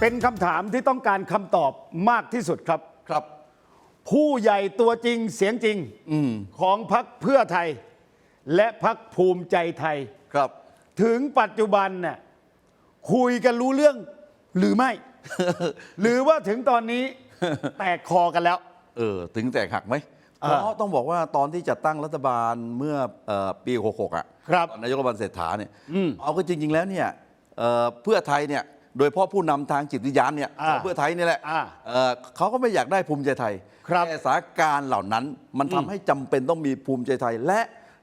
เป็นคำถามที่ต้องการคำตอบมากที่สุดครับ ครับ ผู้ใหญ่ตัวจริงเสียงจริงของพักเพื่อไทย และพักภูมิใจไทย ครับ ถึงปัจจุบันน่ะคุยกันรู้เรื่องหรือไม่ หรือว่าถึงตอนนี้แตกคอกันแล้ว เออ ถึงแตกหักไหมอ่าเพราะต้องบอกว่าตอนที่จัดตั้งรัฐบาลเมื่อเอ่อปี 66 อะ ครับตอนนายกรัฐมนตรีเศรษฐาเนี่ย เอาก็จริง ๆ แล้วเนี่ยเอ่อเพื่อไทยเนี่ย โดยเฉพาะผู้นำทางจิตวิญญาณเนี่ยอ่าของเพื่อไทยนี่แหละอ่าเอ่อเขาก็ไม่อยากได้ภูมิใจไทยครับแต่สถานการณ์เหล่านั้นมันทำให้จำเป็นต้องมีภูมิใจไทย และ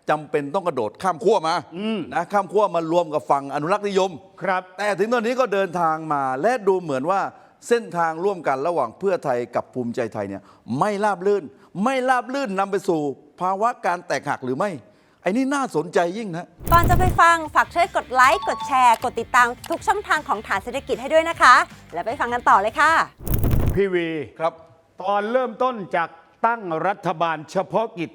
จำเป็นต้องกระโดดข้ามขั้วมานะข้ามขั้วมารวมกับฝั่งอนุรักษ์นิยม ครับ แต่ถึงตอนนี้ก็เดินทางมาและดูเหมือนว่าเส้นทางร่วมกันระหว่างเพื่อไทยกับภูมิใจไทยเนี่ยไม่ราบลื่น ไม่ราบลื่นนำไปสู่ภาวะการแตกหักหรือไม่ไอ้นี่น่าสนใจยิ่งนะ ก่อนจะไปฟัง ฝากช่วยกดไลค์ กดแชร์ กดติดตามทุกช่องทางของฐานเศรษฐกิจให้ด้วยนะคะ แล้วไปฟังกันต่อเลยค่ะ พี่วีครับ ตอนเริ่มต้นจากตั้งรัฐบาลเฉพาะกิจ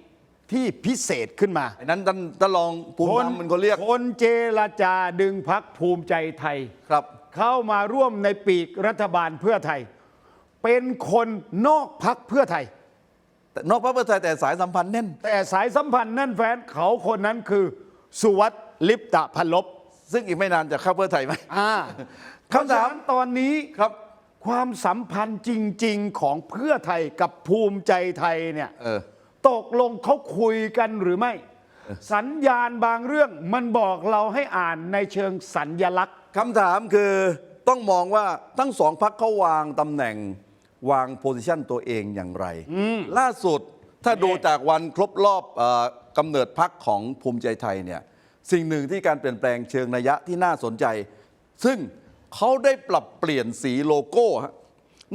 ที่พิเศษขึ้นมาไอ้นั้นท่านท่านรองภูมิธรรมมันก็เรียกคนเจรจาดึงพักภูมิใจไทย ครับ เข้ามาร่วมในปีกรัฐบาลเพื่อไทย เป็นคนนอกพักเพื่อไทย แต่นอกพรรคเพื่อไทยแต่สายสัมพันธ์แน่น แต่สายสัมพันธ์นั่นแฟนเขาคนนั้นคือสุวัสด์ลิปตะพันลบซึ่งอีกไม่นานจะเข้าเพื่อไทยไหม อ่าคำถามเพระฉะนั้นตอนนี้ครับ ความสัมพันธ์จริง ๆ ของเพื่อไทยกับภูมิใจไทยเนี่ย เออ ตกลงเขาคุยกันหรือไม่ สัญญาณบางเรื่องมันบอกเราให้อ่านในเชิงสัญญลักษณ์ คำถามคือต้องมองว่าทั้งสองพักเขาวางตำแหน่ง วางโพสิชันตัวเองอย่างไร ล่าสุดถ้าดูจากวันครบรอบเออกำเนิดพักของภูมิใจไทยเนี่ยสิ่งหนึ่งที่การเปลี่ยนแปลงเชิงนัยยะที่น่าสนใจ ซึ่งเขาได้ปรับเปลี่ยนสีโลโก้ฮะ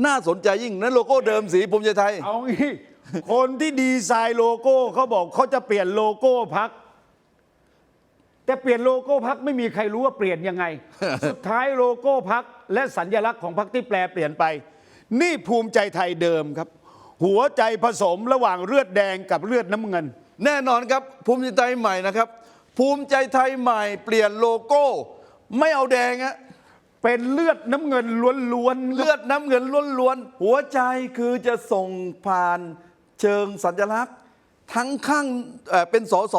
น่าสนใจยิ่งนั้นโลโก้เดิมสีภูมิใจไทย เอางี้คนที่ดีไซน์โลโก้เขาบอกเขาจะเปลี่ยนโลโก้พักแต่เปลี่ยนโลโก้พักไม่มีใครรู้ว่าเปลี่ยนยังไง สุดท้ายโลโก้พักและสัญลักษณ์ของพักที่แปลเปลี่ยนไป นี่ภูมิใจไทยเดิมครับ หัวใจผสมระหว่างเลือดแดงกับเลือดน้ำเงิน แน่นอนครับ ภูมิใจไทยใหม่นะครับ ภูมิใจไทยใหม่เปลี่ยนโลโก้ ไม่เอาแดงฮะเป็นเลือดน้ำเงินล้วนๆเลือดน้ำเงินล้วนๆหัวใจคือจะส่งผ่านเชิงสัญลักษณ์ ทั้งข้างเอ่อเป็นสส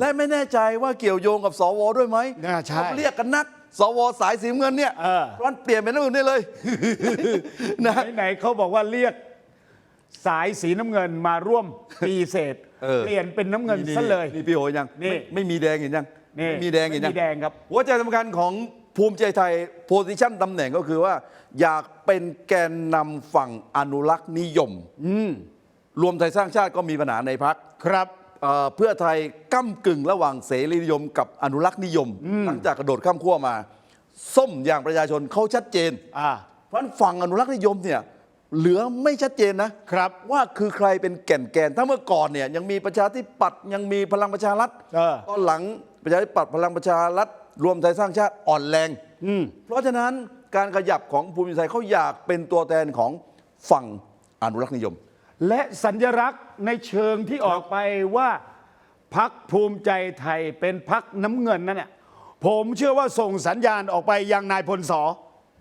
และไม่แน่ใจว่าเกี่ยวโยงกับสวด้วยไหมน่าใช่ เขาเรียกกันนัก สวสายสีน้ำเงินเนี่ยเออ มันเปลี่ยนเป็นน้ำเงินได้เลย นะไหนๆเขาบอกว่าเรียกสายสีน้ำเงินมาร่วมปีเศษเออ เปลี่ยนเป็นน้ำเงินซะเลย นี่พี่โหยยังนี่ ไม่ไม่มีแดงเห็นยังนี่ไม่มีแดงเห็นยังไม่มีแดงครับ หัวใจสำคัญของภูมิใจไทยโพสิชันตำแหน่งก็คือว่า อยากเป็นแกนนำฝั่งอนุรักษ์นิยมรวมไทยสร้างชาติก็มีปัญหาในพักครับ เพื่อไทยก้ากึ่งระหว่างเสรีนิยมกับอนุรักษ์นิยม หลังจากกระโดดข้ามขั้วมา ส้มอย่างประชาชนเขาชัดเจนอ่าเพราะฉะนั้นฝั่งอนุรักษ์นิยมเนี่ยเหลือไม่ชัดเจนนะครับว่าคือใครเป็นแก่นแกนถ้าเมื่อก่อนเนี่ยยังมีประชาธิปัตย์ยังมีพลังประชารัฐเออตอนหลังประชาธิปัตย์พลังประชารัฐรวมไทยสร้างชาติอ่อนแรงเพราะฉะนั้นการขยับของภูมิใจไทยเขาอยากเป็นตัวแทนของฝั่งอนุรักษ์นิยม และสัญลักษณ์ในเชิงที่ออกไปว่าพักภูมิใจไทยเป็นพักน้ำเงินนั่นเนี่ยผมเชื่อว่าส่งสัญญาณออกไปยังนายพลสอ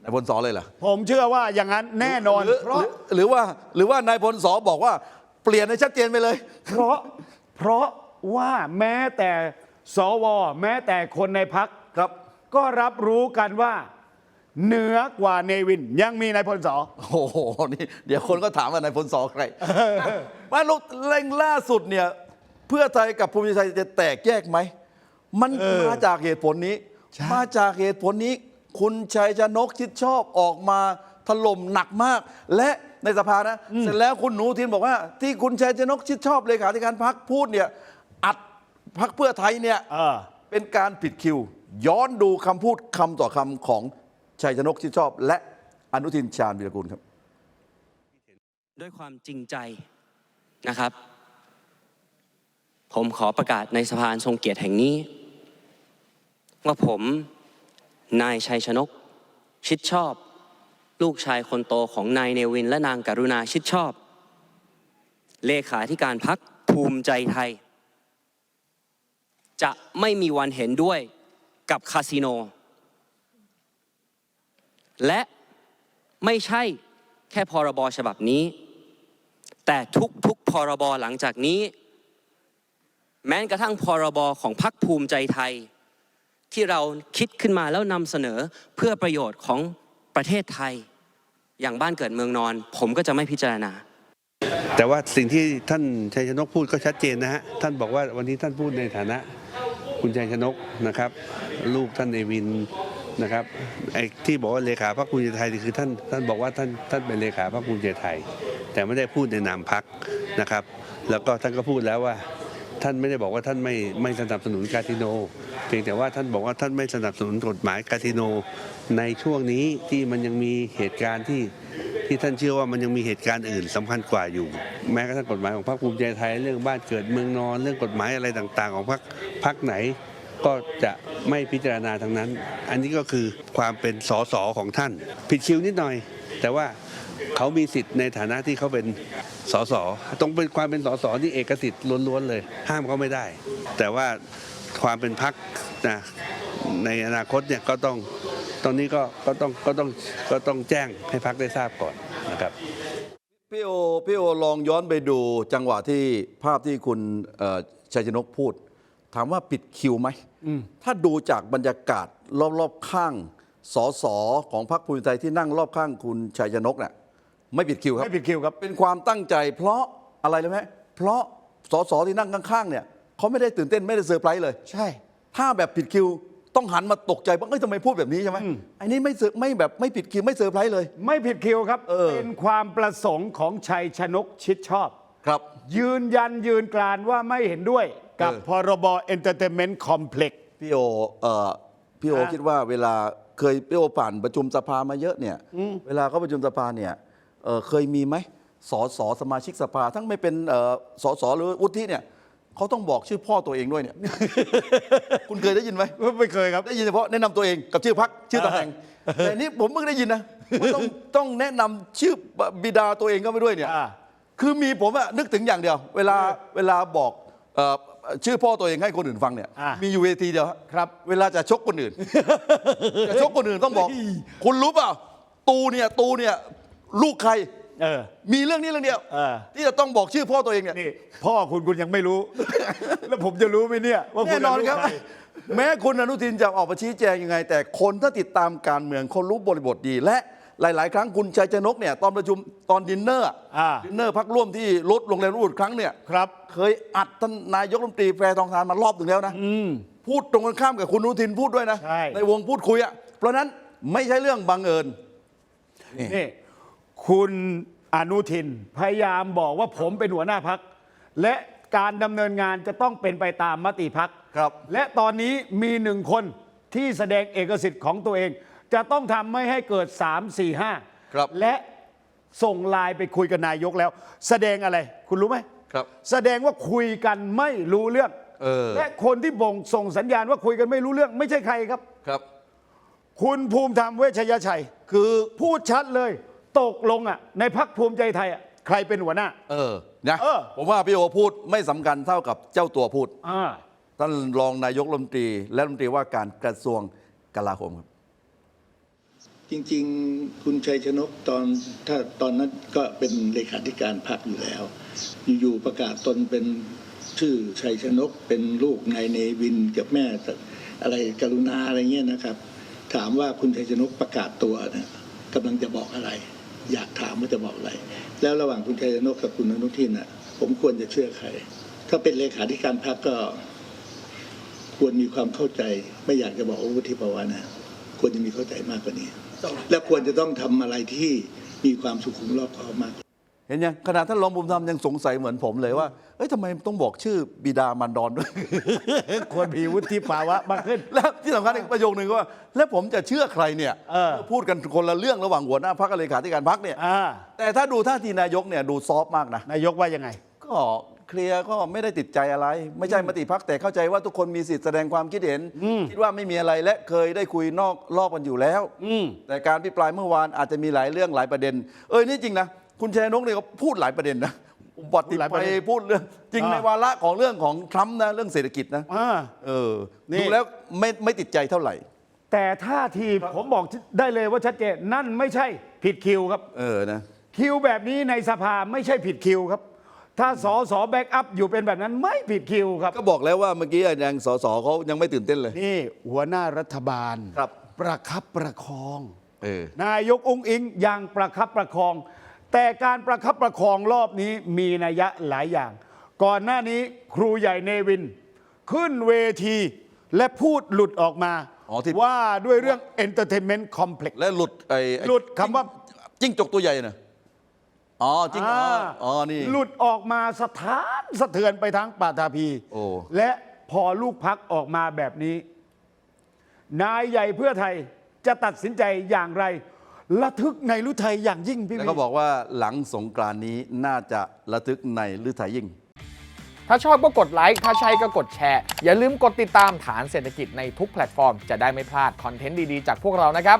นายพลสอเลยเหรอผมเชื่อว่าอย่างนั้นแน่นอน หรือเพราะ หรือหรือว่าหรือว่านายพลสอบอกว่าเปลี่ยนให้ชัดเจนไปเลย เพราะเพราะว่าแม้แต่สว แม้แต่คนในพักครับ ก็รับรู้กันว่า เหนือกว่าเนวินยังมีนายพลสอ โอ้โหนี่เดี๋ยวคนก็ถามว่านายพลสอใครว่าลูกเร่งล่าสุดเนี่ย เพื่อไทยกับภูมิใจไทยจะแตกแยกไหม มันมาจากเหตุผลนี้ ใช่ มาจากเหตุผลนี้ คุณชัยชนกชิดชอบออกมาถล่มหนักมาก และในสภานะ เสร็จแล้วคุณหนูทินบอกว่า ที่คุณชัยชนกชิดชอบเลขาธิการพักพูดเนี่ย อัดพักเพื่อไทยเนี่ย เออ เป็นการผิดคิว ย้อนดูคำพูดคำต่อคำของ ชัยชนกชิดชอบ และอนุทินชาญวีรกูลครับ ด้วยความจริงใจนะครับ ผมขอประกาศในสภานทรงเกียรติแห่งนี้ ว่าผมนายชัยชนก ชิดชอบ ลูกชายคนโตของนายเนวิน และนางกรุณาชิดชอบ เลขาธิการพักภูมิใจไทย จะไม่มีวันเห็นด้วยกับคาสิโน และไม่ใช่แค่พรบฉบับนี้ แต่ทุกๆพรบหลังจากนี้ แม้กระทั่งพรบของพรรคภูมิใจไทย ที่เราคิดขึ้นมาแล้วนำเสนอเพื่อประโยชน์ของประเทศไทย อย่างบ้านเกิดเมืองนอน ผมก็จะไม่พิจารณาแต่ว่าสิ่งที่ท่านชัยชนกพูดก็ชัดเจนนะฮะ ท่านบอกว่าวันนี้ท่านพูดในฐานะคุณชัยชนกนะครับ ลูกท่านเอวิน นะครับไอ้ที่บอกว่าเลขาพรรคภูมิใจไทยนี่คือท่านท่านบอกว่าท่านท่านเป็นเลขาพรรคภูมิใจไทย แต่ไม่ได้พูดในนามพรรคนะครับ แล้วก็ท่านก็พูดแล้วว่า ท่านไม่ได้บอกว่าท่านไม่ไม่สนับสนุนคาสิโน เพียงแต่ว่าท่านบอกว่าท่านไม่สนับสนุนกฎหมายคาสิโน ในช่วงนี้ที่มันยังมีเหตุการณ์ที่ที่ท่านเชื่อว่ามันยังมีเหตุการณ์อื่นสำคัญกว่าอยู่ แม้กระทั่งกฎหมายของพรรคภูมิใจไทยเรื่องบ้านเกิดเมืองนอนเรื่องกฎหมายอะไรต่าง ๆ ของพรรคพรรคไหน ก็จะไม่พิจารณาทั้งนั้น อันนี้ก็คือความเป็นสสของท่าน ผิดคิวนิดหน่อย แต่ว่าเขามีสิทธิ์ในฐานะที่เขาเป็นสสต้องเป็นความเป็นสสที่เอกสิทธิ์ล้วนๆเลย ห้ามเขาไม่ได้ แต่ว่าความเป็นพักนะในอนาคตเนี่ยก็ต้องตอนนี้ก็ก็ต้องก็ต้องก็ต้องแจ้งให้พักได้ทราบก่อนนะครับพี่โอพี่โอลองย้อนไปดูจังหวะที่ภาพที่คุณชัยชนกพูด ถามว่าผิดคิวไหม ถ้าดูจากบรรยากาศรอบๆข้างสสของพรรคภูมิใจไทยที่นั่งรอบข้างคุณชัยชนกเนี่ยไม่ผิดคิวครับ ไม่ผิดคิวครับ เป็นความตั้งใจ เพราะอะไรเลยไหมเพราะสสที่นั่งข้างๆเนี่ยเขาไม่ได้ตื่นเต้นไม่ได้เซอร์ไพรส์เลย ใช่ ถ้าแบบผิดคิวต้องหันมาตกใจว่าเอ้ยทำไมพูดแบบนี้ใช่ไหมอันนี้ไม่เซอร์ไม่แบบไม่ผิดคิวไม่เซอร์ไพรส์เลย ไม่ผิดคิวครับเออเป็นความประสงค์ของชัยชนกชิดชอบ ครับ ยืนยันยืนกรานว่าไม่เห็นด้วยกับเออ พรบเอนเตอร์เทนเมนต์คอมเพล็กซ์ พี่โอเอ่อพี่โออะคิดว่าเวลาเคยพี่โอผ่านประชุมสภามาเยอะเนี่ยเวลาเขาประชุมสภาเนี่ยเอ่อเคยมีไหมสสสมาชิกสภา ทั้งไม่เป็นเอ่อสสหรือวุฒิเนี่ยเขาต้องบอกชื่อพ่อตัวเองด้วยเนี่ย คุณเคยได้ยินไหมไม่เคยครับ ได้ยินเฉพาะแนะนำตัวเองกับชื่อพักชื่อตำแหน่งแต่อันนี้ผมเพิ่งได้ยินนะว่าต้องต้องแนะนำชื่อบิดาตัวเองเข้าไปด้วยเนี่ยอ่า คือมีผมอะนึกถึงอย่างเดียว เวลาเวลาบอกเอ่อชื่อพ่อตัวเองให้คนอื่นฟังเนี่ย อ่ามีมีอยู่เวทีเดียวครับ เวลาจะชกคนอื่น จะชกคนอื่นต้องบอก คุณรู้เปล่า ตูเนี่ยตูเนี่ยลูกใคร เออ มีเรื่องนี้เรื่องเดียวเออ ที่จะต้องบอกชื่อพ่อตัวเองเนี่ย นี่ พ่อคุณคุณยังไม่รู้ แล้วผมจะรู้ไหมเนี่ย ว่าคุแน่ณนอนครับใแม้คุณอนุทินจะออกมาชี้แจงยังไง แต่คนถ้าติดตามการเมืองเขารู้บริบทดี และ หลาย ๆ ครั้งคุณชัยชนกเนี่ยตอนประชุมตอนดินเนอร์อะอ่า ดินเนอร์พักร่วมที่รถโรงแรมรูดครั้งเนี่ยครับ เคยอัดท่านนายกรัฐมนตรีแพรทองทานมารอบหนึ่งแล้วนะพูดตรงกันข้ามกับคุณอนุทินพูดด้วยนะใช่ วงพูดคุยอะเพราะฉะนั้นไม่ใช่เรื่องบังเอิญ นี่คุณอนุทินพยายามบอกว่าผมเป็นหัวหน้าพัก และการดำเนินงานจะต้องเป็นไปตามมติพักครับ และตอนนี้มีหนึ่งคนที่แสดงเอกสิทธิ์ของตัวเอง จะต้องทำไม่ให้เกิด 3 4 5 ครับ และส่งไลน์ไปคุยกับนายกแล้ว แสดงอะไร คุณรู้ไหม ครับ แสดงว่าคุยกันไม่รู้เรื่อง เออ และคนที่บ่งส่งสัญญาณว่าคุยกันไม่รู้เรื่อง ไม่ใช่ใครครับ ครับ คุณภูมิธรรมเวชยชัย คือพูดชัดเลย ตกลงอะในพักภูมิใจไทยอะใครเป็นหัวหน้า เออ นะ เออ ผมว่าพี่โอพูดไม่สำคัญเท่ากับเจ้าตัวพูด อ่า ท่านรองนายกรัฐมนตรี และรัฐมนตรีว่าการกระทรวงกลาโหมครับ จริงๆ คุณชัยชนกตอนถ้าตอนนั้นก็เป็นเลขาธิการพรรคอยู่แล้ว อยู่ๆประกาศตนเป็นชื่อชัยชนกเป็นลูกนายเนวินกับแม่อะไรกรุณาอะไรเงี้ยนะครับ ถามว่าคุณชัยชนกประกาศตัวเนี่ยกำลังจะบอกอะไร อยากถามว่าจะบอกอะไร แล้วระหว่างคุณชัยชนกกับคุณอนุทินอะ ผมควรจะเชื่อใคร ถ้าเป็นเลขาธิการพรรคก็ ควรมีความเข้าใจ ไม่อยากจะบอกว่าวุฒิภาวะนะควรจะมีเข้าใจมากกว่านี้ และควรจะต้องทำอะไรที่มีความสุขุมรอบคอบมาก เห็นยังขนาดท่านรองภูมิธรรมยังสงสัยเหมือนผมเลยว่า เอ้ยทำไมต้องบอกชื่อบิดามารดอนด้วย ควรมีวุฒิภาวะมากขึ้น แล้วที่สำคัญอีกประโยคนึงก็ว่า แล้วผมจะเชื่อใครเนี่ยเออพูดกันคนละเรื่องระหว่างหัวหน้าพักกับเลขาธิการพักเนี่ยอ่าแต่ถ้าดูท่าทีนายกเนี่ยดูซอฟต์มากนะนายกว่ายังไง ก็ เคลียร์ก็ไม่ได้ติดใจอะไร ไม่ใช่มติพักแต่เข้าใจว่าทุกคนมีสิทธิ์แสดงความคิดเห็น คิดว่าไม่มีอะไรและเคยได้คุยนอกรอบกันอยู่แล้วอืมแต่การพิปรายเมื่อวานอาจจะมีหลายเรื่องหลายประเด็น เอ้ยนี่จริงนะคุณชัยนกเนี่ยเขาพูดหลายประเด็นนะอุบัติพูดหลายไปประเด็นพูดเรื่องจริงอ่าในวาระของเรื่องของทรัมป์นะเรื่องเศรษฐกิจนะอ่าเออนี่ดูแล้วไม่ไม่ติดใจเท่าไหร่ แต่ท่าทีผมบอกได้เลยว่าชัดเจนนั่นไม่ใช่ผิดคิวครับ เออนะคิวแบบนี้ในสภาไม่ใช่ผิดคิวครับ ถ้าสอสอแบ็กอัพอยู่เป็นแบบนั้นไม่ผิดคิวครับ ก็บอกแล้วว่าเมื่อกี้ยังสสเขายังไม่ตื่นเต้นเลย นี่หัวหน้ารัฐบาลครับ ประคับประคอง เออนายกองค์อิงยังประคับประคอง แต่การประคับประคองรอบนี้มีนัยยะหลายอย่าง ก่อนหน้านี้ครูใหญ่เนวิน ขึ้นเวทีและพูดหลุดออกมาอ๋อที่ ว่าด้วยเรื่อง Entertainment Complex และหลุดไอ้ไอ้หลุดคำว่า จิ้งจกตัวใหญ่นะ อ๋อจิ้งอ๋ออ๋อนี่หลุดออกมาสถานสะเทือนไปทั้งปาตาพี โอ้ และพอลูกพักออกมาแบบนี้ นายใหญ่เพื่อไทยจะตัดสินใจอย่างไรระทึกในรุไทยอย่างยิ่งพี่แล้ววีก็บอกว่าหลังสงกรานต์นี้น่าจะระทึกในลือไทยยิ่ง ถ้าชอบก็กดไลค์ ถ้าใช่ก็กดแชร์ อย่าลืมกดติดตามฐานเศรษฐกิจในทุกแพลตฟอร์ม จะได้ไม่พลาดคอนเทนต์ดี ๆ จากพวกเรานะครับ